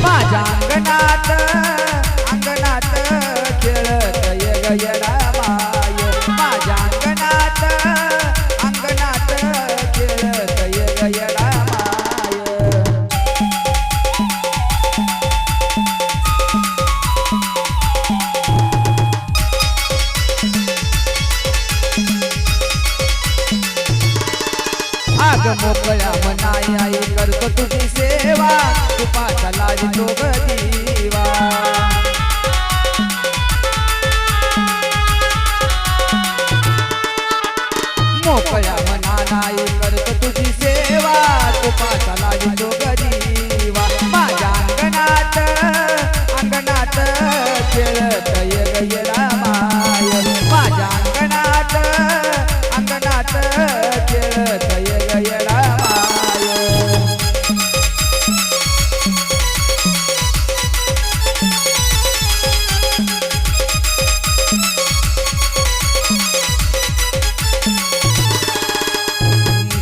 Bajang Ganar अग मोकळ्या मनाई आई करतो तुझी सेवा. तुपाचा लावितो ग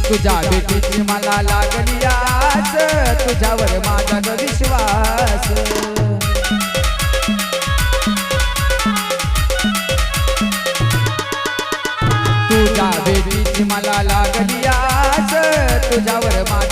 तुझ्या भेटीची मला लागली आस तुझ्यावर माझा विश्वास. तुझ्या भेटीची मला लागली आस तुझ्यावर माझा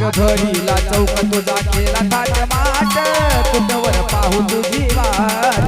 माग घरीला चौक तुझा केला ताट माट कुठवर पाहू तुझी वाट